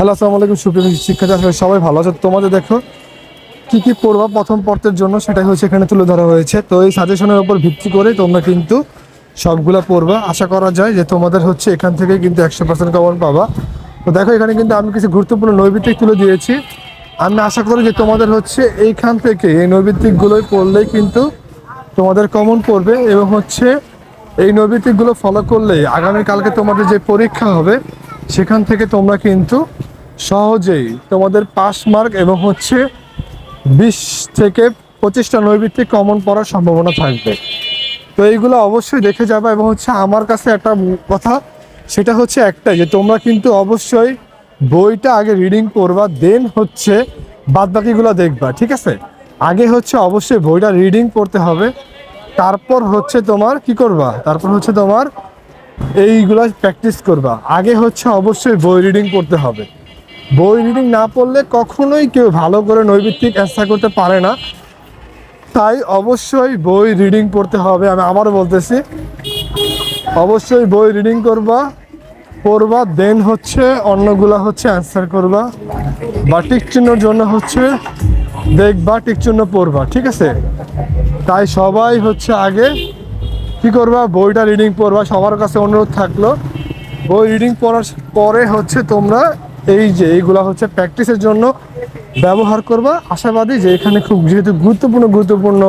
Hello, আসসালামু আলাইকুম, সুপ্রিয় শিক্ষার্থী আসলে সবাই ভালো আছে। তোমাদের দেখো, কি কি পড়বা প্রথম পড়তের জন্য, সেটাই হচ্ছে এখানে তুলে ধরা হয়েছে। তো এই সাজেশনের উপর ভিত্তি করে তোমরা কিন্তু সবগুলা পড়বা। আশা করা যায় যে তোমাদের হচ্ছে এখান থেকে কিন্তু একশো পার্সেন্ট কমন পাবা। তো দেখো, এখানে কিন্তু আমি কিছু গুরুত্বপূর্ণ নৈবিত্তিক তুলে দিয়েছি। আমি আশা করি যে তোমাদের হচ্ছে এইখান থেকে এই নৈবিত্তিকগুলোই পড়লেই কিন্তু তোমাদের কমন পড়বে এবং হচ্ছে এই নৈবিত্তিকগুলো ফলো করলেই আগামীকালকে তোমাদের যে পরীক্ষা হবে, সেখান থেকে তোমরা কিন্তু সহজেই তোমাদের পাস মার্ক এবং হচ্ছে বিশ থেকে পঁচিশটা নৈবিত্তিক কমন পড়ার সম্ভাবনা থাকবে। তো এইগুলো অবশ্যই দেখে যাবে এবং হচ্ছে আমার কাছে একটা কথা, সেটা হচ্ছে একটাই যে তোমরা কিন্তু অবশ্যই বইটা আগে রিডিং করবা দেন হচ্ছে বাদ বাকিগুলো দেখবা, ঠিক আছে? আগে হচ্ছে অবশ্যই বইটা রিডিং করতে হবে, তারপর হচ্ছে তোমার কি করবা? তারপর হচ্ছে তোমার এইগুলো প্র্যাকটিস করবা। আগে হচ্ছে অবশ্যই বই রিডিং করতে হবে। বই রিডিং না পড়লে কখনোই কেউ ভালো করে নৈবিত্তিক অ্যান্সার করতে পারে না। তাই অবশ্যই বই রিডিং পড়তে হবে, আমি আবারও বলতেছি। অবশ্যই বই রিডিং করবা, পড়বা দেন হচ্ছে অন্যগুলা হচ্ছে অ্যান্সার করবা। বা টিক চিহ্নর জন্য হচ্ছে দেখবা, টিক চিহ্ন পড়বা, ঠিক আছে? তাই সবাই হচ্ছে আগে কি করবা, বইটা রিডিং পড়বা, সবার কাছে অনুরোধ থাকল। বই রিডিং পড়ার পরে হচ্ছে তোমরা এই যে এইগুলা হচ্ছে প্র্যাকটিসের জন্য ব্যবহার করবা। আশাবাদী যে এখানে খুব যেহেতু গুরুত্বপূর্ণ গুরুত্বপূর্ণ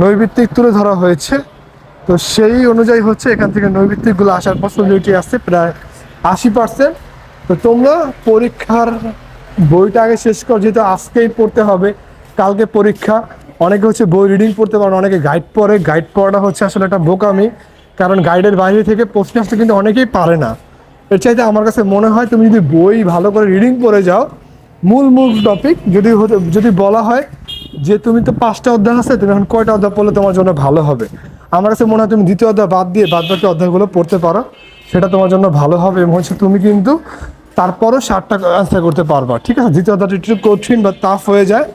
নৈবিত্তিক তুলে ধরা হয়েছে। তো সেই অনুযায়ী হচ্ছে এখান থেকে নৈবিত্তিকগুলো আসার পসিবিলিটি আছে প্রায় আশি পার্সেন্ট তো তোমরা পরীক্ষার বইটা আগে শেষ কর, যেহেতু আজকেই পড়তে হবে, কালকে পরীক্ষা। অনেকে হচ্ছে বই রিডিং পড়তে পারে অনেকে গাইড পড়ে। গাইড পড়াটা হচ্ছে আসলে একটা বোকামি, কারণ গাইডের বাইরে থেকে প্রশ্ন আসতে কিন্তু অনেকেই পারে না। এর চাইতে আমার কাছে মনে হয় তুমি যদি বই ভালো করে রিডিং পড়ে যাও, মূল মূল টপিক যদি যদি বলা হয় যে তুমি তো পাঁচটা অধ্যায় আছে, তুমি এখন কয়টা অধ্যায় পড়লে তোমার জন্য ভালো হবে? আমার কাছে মনে হয় তুমি দ্বিতীয় অধ্যায় বাদ দিয়ে বাদ বাকি অধ্যায়গুলো পড়তে পারো, সেটা তোমার জন্য ভালো হবে এবং হচ্ছে তুমি কিন্তু তারপরও ষাটটা অ্যান্সার করতে পারবা, ঠিক আছে? দ্বিতীয় অধ্যায়টা একটু কঠিন বা টাফ হয়ে যায়,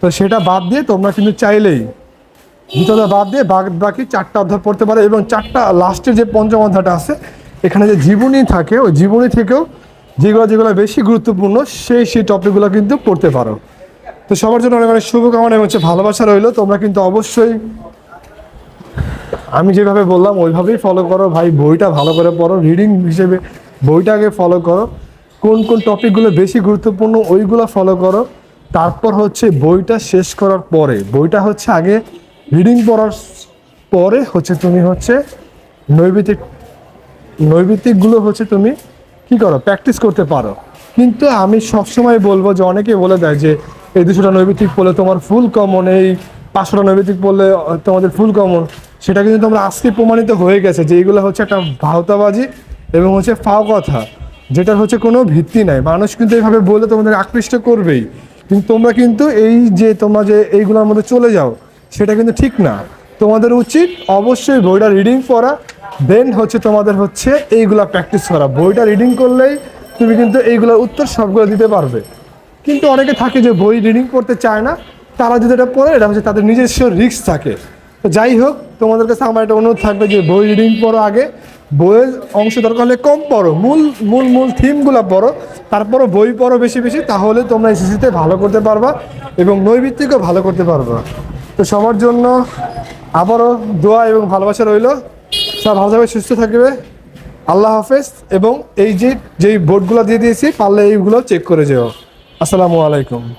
তো সেটা বাদ দিয়ে তোমরা কিন্তু চাইলেই দ্বিতীয় অধ্যায় বাদ দিয়ে বাদ বাকি চারটা অধ্যায় পড়তে পারো এবং চারটা লাস্টের যে পঞ্চম অধ্যায়টা আছে এখানে যে জীবনী থাকে, ওই জীবনী থেকেও যেগুলো যেগুলো বেশি গুরুত্বপূর্ণ, সেই সেই টপিকগুলো কিন্তু পড়তে পারো। তো সবার জন্য অনেক অনেক শুভকামনা এবং হচ্ছে ভালোবাসা রইল। তোমরা কিন্তু অবশ্যই আমি যেভাবে বললাম, ওইভাবেই ফলো করো। ভাই, বইটা ভালো করে পড়ো। রিডিং হিসেবে বইটা আগে ফলো করো। কোন কোন টপিকগুলো বেশি গুরুত্বপূর্ণ, ওইগুলো ফলো করো। তারপর হচ্ছে বইটা শেষ করার পরে, বইটা হচ্ছে আগে রিডিং পড়ার পরে হচ্ছে তুমি হচ্ছে নৈবিতিক নৈবিত্তিকগুলো হচ্ছে তুমি কি করো প্র্যাকটিস করতে পারো। কিন্তু আমি সবসময় বলব যে অনেকে বলে দেয় যে, এই দুশোটা নৈবিত্তিক পড়লে তোমার ফুল কমন এই পাঁচশোটা নৈবিত্তিক পড়লে তোমাদের ফুল কমন সেটা কিন্তু তোমরা আজকে প্রমাণিত হয়ে গেছে যে এইগুলো হচ্ছে একটা ভাওতাবাজি এবং হচ্ছে ফাও কথা, যেটার হচ্ছে কোনো ভিত্তি নাই। মানুষ কিন্তু এইভাবে বলে তোমাদের আকৃষ্ট করবেই। কিন্তু তোমরা কিন্তু এই যে তোমরা যে এইগুলোর মধ্যে চলে যাও, সেটা কিন্তু ঠিক না। তোমাদের উচিত অবশ্যই বইটা রিডিং পড়া দেন হচ্ছে তোমাদের হচ্ছে এইগুলা প্র্যাকটিস করা। বইটা রিডিং করলেই তুমি কিন্তু এইগুলোর উত্তর সবগুলো দিতে পারবে। কিন্তু অনেকে থাকে যে বই রিডিং করতে চায় না, তারা যদি এটা পড়ে, এটা হচ্ছে তাদের নিজস্ব রিস্ক থাকে। তো যাই হোক, তোমাদের কাছে আমার একটা অনুরোধ থাকবে যে বই রিডিং পড়ো আগে। বইয়ের অংশ দরকার হলে কম পড়ো। মূল মূল মূল থিমগুলো পড়ো। তারপরও বই পড়ো বেশি বেশি, তাহলে তোমরা এসএসসিতে ভালো করতে পারবা এবং নৈবিত্তিকও ভালো করতে পারবা। তো সবার জন্য আবারও দোয়া এবং ভালোবাসা রইল। সব ভালো থাকবে, সুস্থ থাকবে। আল্লাহ হাফেজ। এবং এই যে, যেই বোর্ডগুলো দিয়ে দিয়েছি, পারলে এইগুলো চেক করে যেও। আসসালামু আলাইকুম।